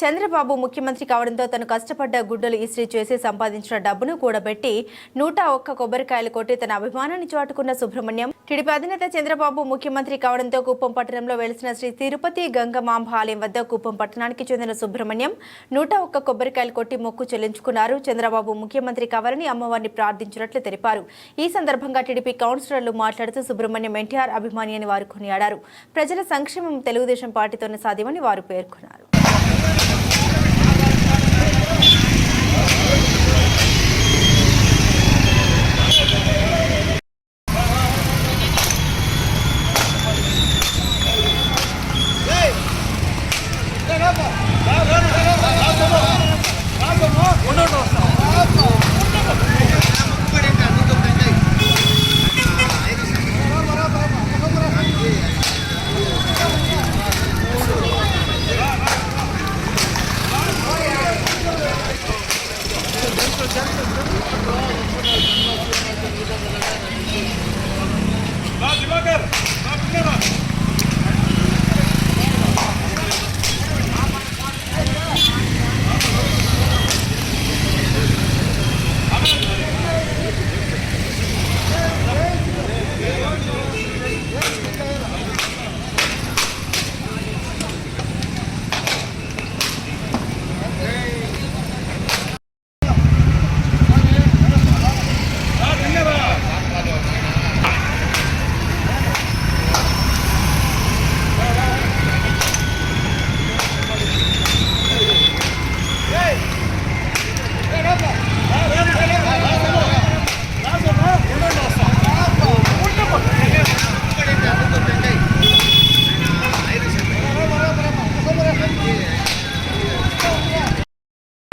చంద్రబాబు ముఖ్యమంత్రి కావడంతో తను కష్టపడ్డ గుడ్డలు ఇస్త్రీ చేసి సంపాదించిన డబ్బును కూడబెట్టి నూట ఒక్క కొబ్బరికాయలు కొట్టి తన అభిమానాన్ని చాటుకున్న సుబ్రహ్మణ్యం. టీడీపీ అధినేత చంద్రబాబు ముఖ్యమంత్రి కావడంతో కుప్పం పట్టణంలో వెలిసిన శ్రీ తిరుపతి గంగమాంబ ఆలయం వద్ద కుప్పం పట్టణానికి చెందిన సుబ్రహ్మణ్యం నూట ఒక్క కొబ్బరికాయలు కొట్టి మొక్కు చెల్లించుకున్నారు. చంద్రబాబు ముఖ్యమంత్రి కావాలని అమ్మవారిని ప్రార్థించినట్లు తెలిపారు. ఈ సందర్భంగా టీడీపీ కౌన్సిలర్లు మాట్లాడుతూ సుబ్రహ్మణ్యం ఎన్టీఆర్ అభిమాని అని వారు కొనియాడారు. ప్రజల సంక్షేమం తెలుగుదేశం పార్టీతోనే సాధ్యమని వారు పేర్కొన్నారు. Thank you. దివాకర్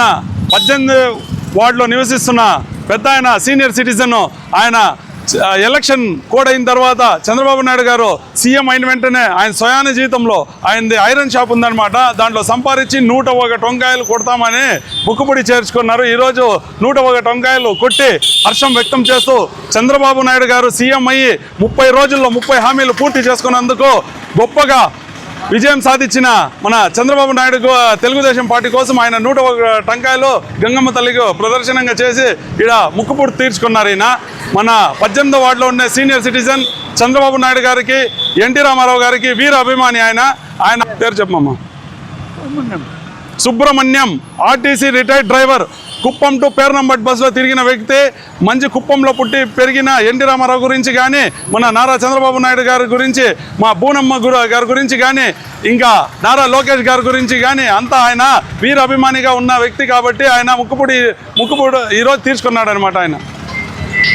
ఆయన పద్దెనిమిది వార్డులో నివసిస్తున్న పెద్ద ఆయన సీనియర్ సిటిజన్ ఆయన ఎలక్షన్ కోడ్ అయిన తర్వాత చంద్రబాబు నాయుడు గారు సీఎం అయిన వెంటనే ఆయన స్వయాన జీవితంలో ఆయనది ఐరన్ షాప్ ఉందన్నమాట. దాంట్లో సంపాదించి నూట ఒక టొంకాయలు కొడతామని ముక్కుపుడి చేర్చుకున్నారు. ఈరోజు నూట ఒక టొంకాయలు కొట్టి హర్షం వ్యక్తం చేస్తూ చంద్రబాబు నాయుడు గారు సీఎం అయ్యి ముప్పై రోజుల్లో ముప్పై హామీలు పూర్తి చేసుకున్నందుకు గొప్పగా విజయం సాధించిన మన చంద్రబాబు నాయుడు తెలుగుదేశం పార్టీ కోసం ఆయన నూట ఒక టంకాయలు గంగమ్మ తల్లికి ప్రదర్శనంగా చేసి ఇక్కడ ముక్కుపుడు తీర్చుకున్నారు ఈయన. మన పద్దెనిమిదో వార్డులో ఉన్న సీనియర్ సిటిజన్ చంద్రబాబు నాయుడు గారికి ఎన్టీ రామారావు గారికి వీర అభిమాని ఆయన. ఆయన పేరు చెప్పమ్మా. Subrahmanyam RTC retired driver Kuppam to Pernambut బస్సులో తిరిగిన వ్యక్తి మంచి కుప్పంలో పుట్టి పెరిగిన ఎన్టీ రామారావు గురించి కానీ మన నారా చంద్రబాబు నాయుడు గారి గురించి మా బూనమ్మ గారి గురించి కానీ ఇంకా నారా లోకేష్ గారి గురించి కానీ అంతా ఆయన వీర అభిమానిగా ఉన్న వ్యక్తి కాబట్టి ఆయన ముక్కుపుడి ముక్కుపుడు ఈరోజు తీర్చుకున్నాడు అనమాట ఆయన.